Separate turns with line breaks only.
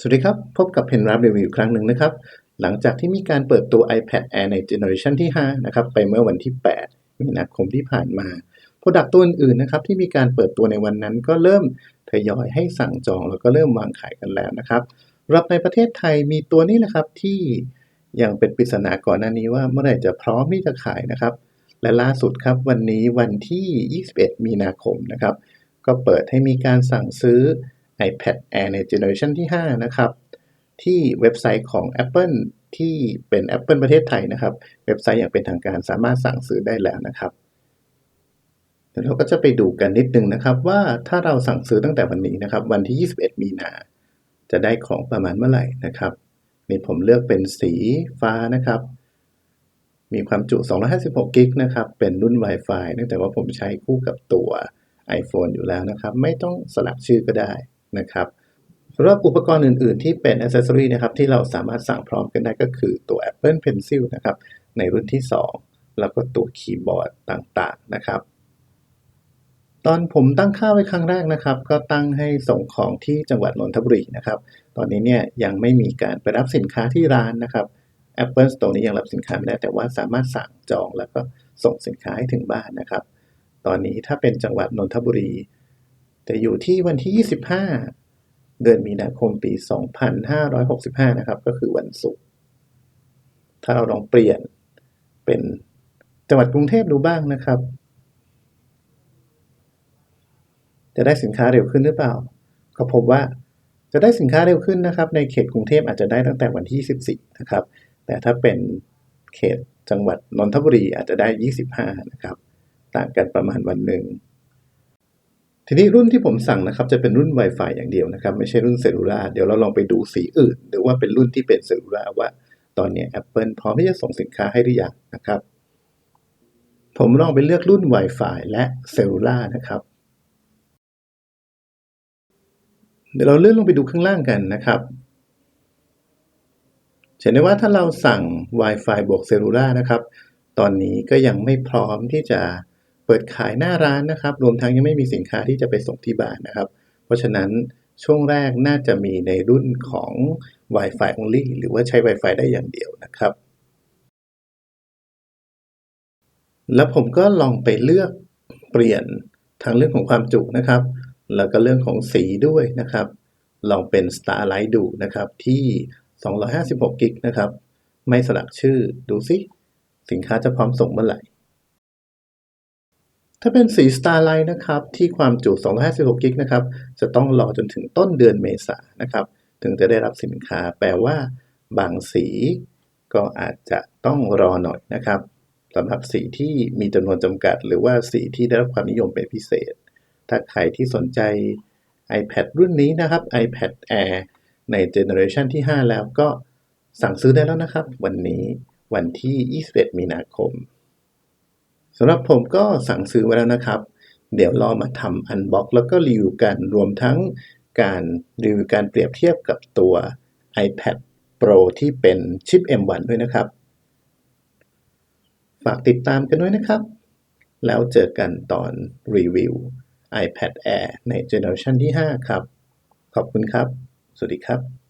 สวัสดีครับ พบกับเพนรับรีวิวอีกครั้งหนึ่งนะครับ หลังจากที่มีการเปิดตัว iPad Air ในเจเนอเรชันที่ 5 นะครับ ไปเมื่อวันที่ 8 มีนาคมที่ผ่านมาโปรดักต์ตัวอื่นๆนะครับ ที่มีการเปิดตัวในวันนั้นก็เริ่มทยอยให้สั่งจองแล้วก็เริ่มวางขายกันแล้วนะครับรับในประเทศไทยมีตัวนี้แหละครับที่ยังเป็นปริศนาก่อนหน้านี้ว่าเมื่อไหร่จะพร้อมที่จะขายนะครับ และล่าสุดครับวันนี้วันที่ 21 มีนาคมนะครับ ก็เปิดให้มีการสั่งซื้อ iPad Air ในเจเนอเรชันที่ 5 นะครับ ที่เว็บไซต์ของ Apple ที่เป็น Apple ประเทศไทยนะครับ เว็บไซต์อย่างเป็นทางการสามารถสั่งซื้อได้แล้วนะครับเดี๋ยวเราก็จะไปดูกันนิดนึงนะครับว่าถ้าเราสั่งซื้อตั้งแต่วันนี้นะครับ วันที่ 21 มีนา จะได้ของประมาณเมื่อไหร่นะครับนี่ผมเลือกเป็นสีฟ้านะครับ มีความจุ 256กิกนะครับ เป็นรุ่น Wi-Fi เนื่องจากว่าผมใช้คู่กับตัว iPhone อยู่แล้วนะครับ ไม่ต้องสลักชื่อก็ได้ นะครับสำหรับอุปกรณ์อื่น ๆ ที่เป็น Accessory นะครับที่เราสามารถสั่งพร้อมกันได้ก็คือตัว Apple Pencil นะครับในรุ่นที่ 2 แล้วก็ตัวคีย์บอร์ดต่างๆนะครับ ตอนผมตั้งค่าไว้ครั้งแรกนะครับ ก็ตั้งให้ส่งของที่จังหวัดนนทบุรีนะครับ ตอนนี้เนี่ยยังไม่มีการไปรับสินค้าที่ร้านนะครับ Apple Store นี้ยังรับสินค้าไม่ได้แต่ว่าสามารถสั่งจองแล้วก็ส่งสินค้าให้ถึงบ้านนะครับ ตอนนี้ถ้าเป็นจังหวัดนนทบุรี จะอยู่ที่วันที่ 25 เดือนมีนาคมปี 2565 นะครับ ก็คือวันศุกร์ถ้าเราลองเปลี่ยนเป็นจังหวัดกรุงเทพดูบ้างนะครับ จะได้สินค้าเร็วขึ้นหรือเปล่า ก็พบว่าจะได้สินค้าเร็วขึ้นนะครับ ในเขตกรุงเทพอาจจะได้ตั้งแต่วันที่ 24 นะครับ แต่ถ้าเป็นเขตจังหวัดนนทบุรีอาจจะได้ 25 นะครับ ต่างกันประมาณวันหนึ่ง ทีนี้รุ่นที่ผมสั่งนะครับจะเป็นรุ่น Wi-Fi อย่างเดียวนะครับ ไม่ใช่รุ่นเซลลูล่าเดี๋ยวเราลองไปดูสีอื่น หรือว่าเป็นรุ่นที่เป็นเซลลูล่าว่า ตอนนี้ Apple พร้อมที่จะส่งสินค้าให้หรือยังนะครับ ผมลองไปเลือกรุ่น Wi-Fi และเซลลูล่านะครับเดี๋ยวเราเลื่อนลงไปดูข้างล่างกันนะครับเห็นได้ว่าถ้าเราสั่ง Wi-Fi บวกเซลลูล่านะครับ ตอนนี้ก็ยังไม่พร้อมที่จะ เปิดขายหน้าร้านนะครับ รวมทั้งยังไม่มีสินค้าที่จะไปส่งที่บ้านนะครับ เพราะฉะนั้นช่วงแรกน่าจะมีในรุ่นของ Wi-Fi only หรือว่าใช้ Wi-Fi ได้อย่างเดียวนะครับ แล้วผมก็ลองไปเลือกเปลี่ยนทางเรื่องของความจุนะครับ แล้วก็เรื่องของสีด้วยนะครับ ลองเป็น Starlight ดูนะครับที่ 256 กิกนะครับ ไม่สลักชื่อดูสิ สินค้าจะพร้อมส่งเมื่อไหร่ ถ้าเป็นสี Starlight นะครับ ที่ความจุ 256 กิกนะครับ จะต้องรอจนถึงต้นเดือนเมษายนนะครับ ถึงจะได้รับสินค้า แปลว่า บางสีก็อาจจะต้องรอหน่อยนะครับสำหรับสีที่มีจำนวนจำกัด หรือว่าสีที่ได้รับความนิยมเป็นพิเศษ ถ้าใครที่สนใจ iPad รุ่นนี้นะครับ iPad Air ในเจเนอเรชันที่ 5 แล้วก็สั่งซื้อได้แล้วนะครับ วันนี้วันที่ 21 มีนาคม สำหรับผมก็สั่งซื้อไว้แล้วนะครับ เดี๋ยวรอมาทำอันบ็อกแล้วก็รีวิวกันรวมทั้งการรีวิวการเปรียบเทียบกับตัว iPad Pro ที่เป็นชิป M1 ด้วยนะครับ ฝากติดตามกันด้วยนะครับ แล้วเจอกันตอนรีวิว iPad Air ในเจเนอเรชันที่ 5 ครับ ขอบคุณครับ สวัสดีครับ